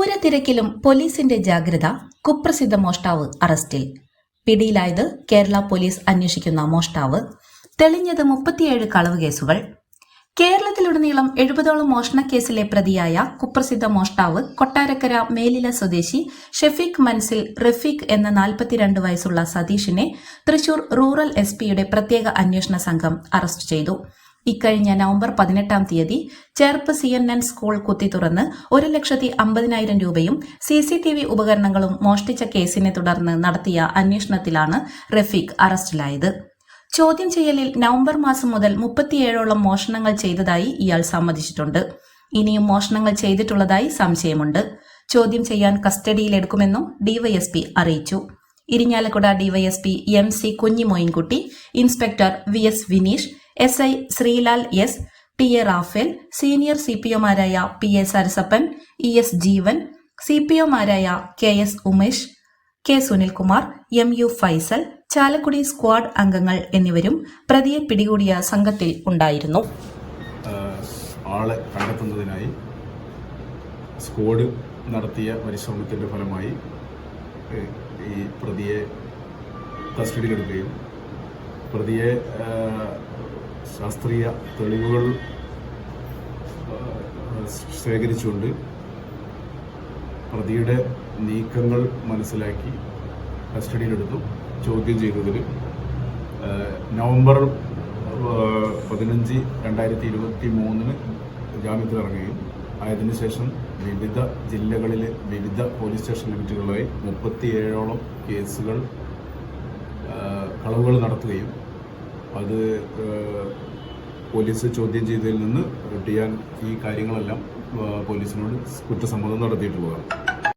പൂരത്തിരക്കിലും പോലീസിന്റെ ജാഗ്രത കുപ്രസിദ്ധ മോഷ്ടാവ് അറസ്റ്റിൽ. പിടിയിലായത് കേരള പോലീസ് അന്വേഷിക്കുന്ന മോഷ്ടാവ്. തെളിഞ്ഞത് മുപ്പത്തിയേഴ് കളവ് കേസുകൾ. കേരളത്തിലുടനീളം എഴുപതോളം മോഷണ കേസിലെ പ്രതിയായ കുപ്രസിദ്ധ മോഷ്ടാവ് കൊട്ടാരക്കര മേലില സ്വദേശി ഷെഫീഖ് മൻസിൽ റഫീഖ് എന്ന നാൽപ്പത്തിരണ്ട് വയസ്സുള്ള സതീഷിനെ തൃശൂർ റൂറൽ എസ് പിയുടെ പ്രത്യേക അന്വേഷണ സംഘം അറസ്റ്റ് ചെയ്തു. ഇക്കഴിഞ്ഞ നവംബർ പതിനെട്ടാം തീയതി Cherpu C N N school കുത്തി തുറന്ന് ഒരു ലക്ഷത്തി അമ്പതിനായിരം രൂപയും സി സി ടി വി ഉപകരണങ്ങളും മോഷ്ടിച്ച കേസിനെ തുടർന്ന് നടത്തിയ അന്വേഷണത്തിലാണ് റഫീഖ് അറസ്റ്റിലായത്. ചോദ്യം ചെയ്യലിൽ നവംബർ മാസം മുതൽ മുപ്പത്തിയേഴോളം മോഷണങ്ങൾ ചെയ്തതായി ഇയാൾ സമ്മതിച്ചിട്ടുണ്ട്. ഇനിയും മോഷണങ്ങൾ ചെയ്തിട്ടുള്ളതായി സംശയമുണ്ട്. ചോദ്യം ചെയ്യാൻ കസ്റ്റഡിയിലെടുക്കുമെന്നും ഡിവൈഎസ്പി അറിയിച്ചു. Irinjalakuda DYSP M C Kunhimoinkutty inspector V S Vineesh S I Sreelal S T A Raphael senior C P ഒമാരായ P A Sarasappan E S Jeevan C P ഒമാരായ K S Umesh K Sunilkumar M U Faisal Chalakudy squad അംഗങ്ങൾ എന്നിവരും പ്രതിയെ പിടികൂടിയ സംഘത്തിൽ ഉണ്ടായിരുന്നു. ആളെ കണ്ടെത്തുന്നതിനായി squad നടത്തിയ പരിശ്രമത്തിന്റെ ഫലമായി ഈ പ്രതിയെ കസ്റ്റഡിയിലെടുക്കുകയും പ്രതിയെ ശാസ്ത്രീയ തെളിവുകൾ ശേഖരിച്ചുകൊണ്ട് പ്രതിയുടെ നീക്കങ്ങൾ മനസ്സിലാക്കി കസ്റ്റഡിയിലെടുത്തു. ചോദ്യം ചെയ്തതിൽ നവംബർ പതിനഞ്ച് രണ്ടായിരത്തി ഇരുപത്തി മൂന്നിന് ജാമ്യത്തിലിറങ്ങുകയും ആയതിനു ശേഷം വിവിധ ജില്ലകളിലെ വിവിധ പോലീസ് സ്റ്റേഷൻ ലിമിറ്റുകളായി മുപ്പത്തിയേഴോളം കേസുകൾ കളവുകൾ നടത്തുകയും അത് പോലീസ് ചോദ്യം ചെയ്തതിൽ നിന്ന് റിട്ടിയാൻ ഈ കാര്യങ്ങളെല്ലാം പോലീസിനോട് കുറ്റസമ്മതം നടത്തിയിട്ടുള്ളതാണ്.